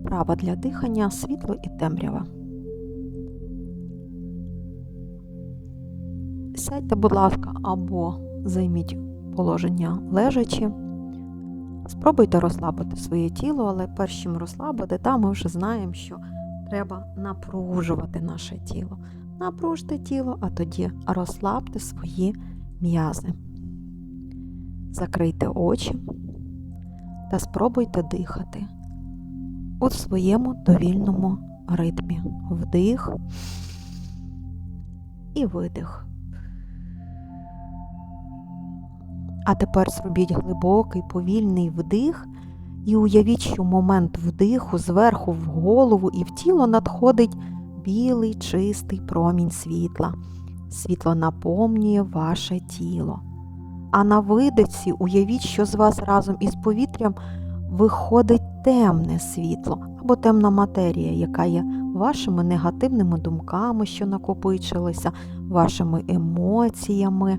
Вправа для дихання, світло і темрява. Сядьте, будь ласка, або займіть положення лежачи. Спробуйте розслабити своє тіло, але перш чим розслабити, та ми вже знаємо, що треба напружувати наше тіло. Напружте тіло, а тоді розслабте свої м'язи. Закрийте очі та спробуйте дихати у своєму довільному ритмі. Вдих і видих. А тепер зробіть глибокий повільний вдих і уявіть, що момент вдиху зверху в голову і в тіло надходить білий чистий промінь світла. Світло наповнює ваше тіло. А на видихці уявіть, що з вас разом із повітрям виходить темне світло або темна матерія, яка є вашими негативними думками, що накопичилися, вашими емоціями.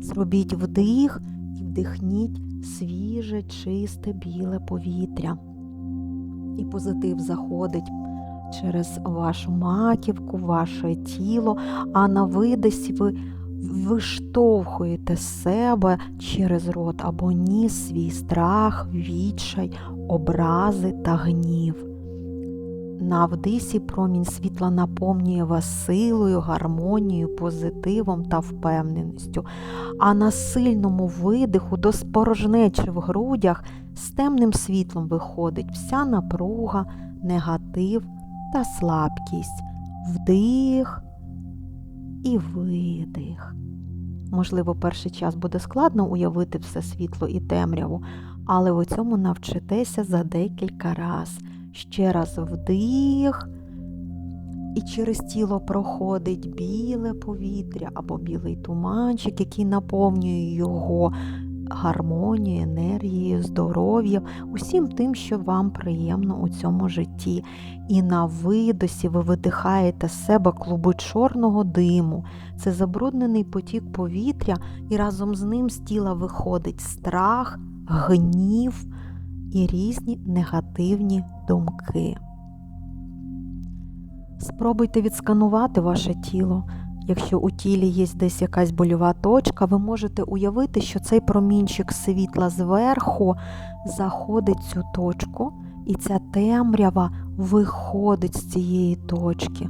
Зробіть вдих і вдихніть свіже, чисте, біле повітря. І позитив заходить через вашу маківку, ваше тіло, а на видосі ви виштовхуєте себе через рот або ніс свій страх, відчай, образи та гнів. На вдисі промінь світла наповнює вас силою, гармонією, позитивом та впевненістю, а на сильному видиху до спорожнечі в грудях з темним світлом виходить вся напруга, негатив та слабкість, вдих і видих. Можливо, перший час буде складно уявити все світло і темряву, але у цьому навчитеся за декілька разів. Ще раз вдих, і через тіло проходить біле повітря або білий туманчик, який наповнює його гармонією, енергією, здоров'ям, усім тим, що вам приємно у цьому житті. І на видосі ви видихаєте з себе клуби чорного диму. Це забруднений потік повітря, і разом з ним з тіла виходить страх, гнів і різні негативні думки. Спробуйте відсканувати ваше тіло. Якщо у тілі є десь якась больова точка, ви можете уявити, що цей промінчик світла зверху заходить цю точку, і ця темрява виходить з цієї точки,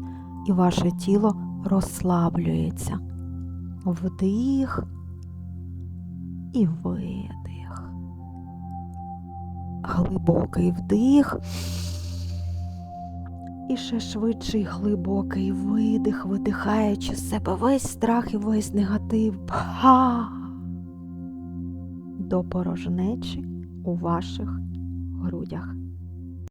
і ваше тіло розслаблюється. Вдих і видих. Глибокий вдих. І ще швидший глибокий видих, видихаючи з себе весь страх і весь негатив. Ха! До порожнечі у ваших грудях.